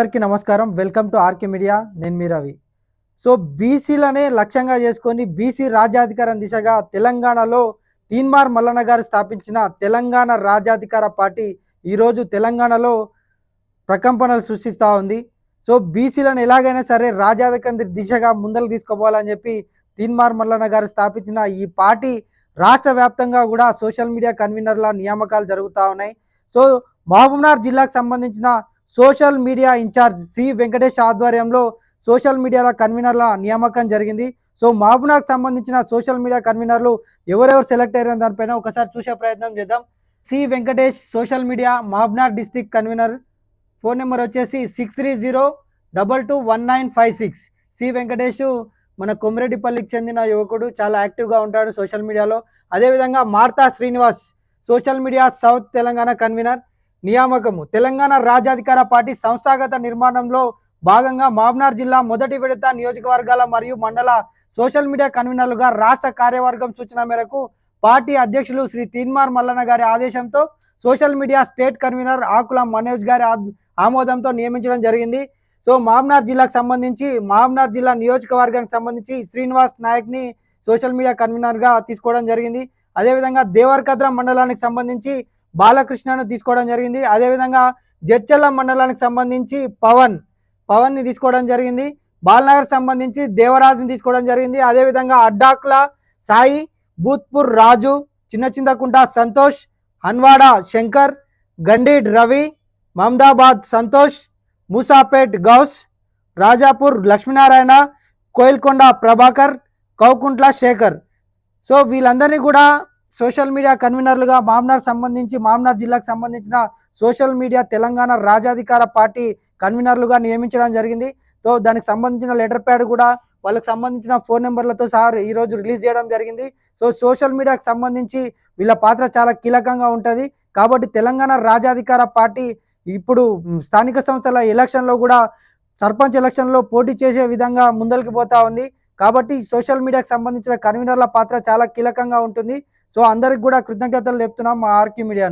అందరికీ నమస్కారం. Welcome to RK media. నేను మీ రవి. సో బీసీలనే లక్ష్యంగా చేసుకొని బీసీ రాజ్యాధికారం దిశగా తెలంగాణలో తీన్మార్ మల్లన్న గారు స్థాపించిన తెలంగాణ రాజ్యాధికార పార్టీ ఈరోజు తెలంగాణలో ప్రకంపనలు సృష్టిస్తూ ఉంది. సో బీసీలను ఎలాగైనా సరే రాజ్యాధికారం దిశగా ముందలు తీసుకోవాలని చెప్పి తీన్మార్ మల్లన్న గారు స్థాపించిన ఈ పార్టీ రాష్ట్ర వ్యాప్తంగా కూడా సోషల్ మీడియా కన్వీనర్ల నియామకాలు జరుగుతూ ఉన్నాయి. సో మహబూబ్నార్ జిల్లాకు సంబంధించిన social media in-charge C Venkatesh ఆధ్వర్యంలో సోషల్ మీడియాల కన్వీనర్ల నియామకం జరిగింది. సో మహబూబ్నగర్కి సంబంధించిన సోషల్ మీడియా కన్వీనర్లు ఎవరెవరు సెలెక్ట్ అయ్యారో దానిపైన ఒకసారి చూసే ప్రయత్నం చేద్దాం. C Venkatesh social media Mahabubnagar district convener. Phone number వచ్చేసి six three zero double two one nine five six. C Venkatesh మన కొమరెడ్డిపల్లికి చెందిన యువకుడు చాలా యాక్టివ్గా ఉంటాడు సోషల్ మీడియాలో. అదేవిధంగా Marta Srinivas social media south Telangana convener. నియామకము. Telangana రాజ్యాధికార పార్టీ సంస్థాగత నిర్మాణంలో భాగంగా మామ్నార్ జిల్లా మొదటి విడత నియోజకవర్గాల మరియు మండల సోషల్ మీడియా కన్వీనర్లుగా రాష్ట్ర కార్యవర్గం సూచన మేరకు పార్టీ అధ్యక్షులు శ్రీ తీన్మార్ మల్లన్న గారి ఆదేశంతో social media state convener Akula Manoj గారి ఆమోదంతో నియమించడం జరిగింది. సో మామ్నార్ జిల్లాకు సంబంధించి మామ్నార్ జిల్లా నియోజకవర్గానికి సంబంధించి శ్రీనివాస్ నాయక్ని సోషల్ మీడియా కన్వీనర్గా తీసుకోవడం జరిగింది. అదేవిధంగా దేవరకద్ర మండలానికి సంబంధించి బాలకృష్ణను తీసుకోవడం జరిగింది. అదేవిధంగా జడ్చల్ల మండలానికి సంబంధించి పవన్ పవన్ని తీసుకోవడం జరిగింది. బాలనగర్ సంబంధించి దేవరాజుని తీసుకోవడం జరిగింది. అదేవిధంగా అడ్డాక్ల సాయి భూత్పూర్ రాజు చిన్న చింతకుంట సంతోష్ హన్వాడ శంకర్ గండీడ్ రవి మహమ్దాబాద్ సంతోష్ మూసాపేట్ గౌస్ రాజాపూర్ లక్ష్మీనారాయణ కోయిల్కొండ ప్రభాకర్ కౌకుంట్ల శేఖర్. సో వీళ్ళందరినీ కూడా సోషల్ మీడియా కన్వీనర్లుగా మామ్నార్ సంబంధించి మామ్నార్ జిల్లాకు సంబంధించిన సోషల్ మీడియా తెలంగాణ రాజాధికార పార్టీ కన్వీనర్లుగా నియమించడం జరిగింది. సో దానికి సంబంధించిన లెటర్ ప్యాడ్ కూడా వాళ్ళకి సంబంధించిన ఫోన్ నెంబర్లతో సహా ఈరోజు రిలీజ్ చేయడం జరిగింది. సో సోషల్ మీడియాకు సంబంధించి వీళ్ళ పాత్ర చాలా కీలకంగా ఉంటుంది. కాబట్టి తెలంగాణ రాజాధికార పార్టీ ఇప్పుడు స్థానిక సంస్థల ఎలక్షన్లో కూడా సర్పంచ్ ఎలక్షన్లో పోటీ చేసే విధంగా ముందరికి పోతా ఉంది. కాబట్టి సోషల్ మీడియాకు సంబంధించిన కన్వీనర్ల పాత్ర చాలా కీలకంగా ఉంటుంది. సో అందరికి కూడా కృతజ్ఞతలు చెప్తున్నాం మా ఆర్కి మీడియా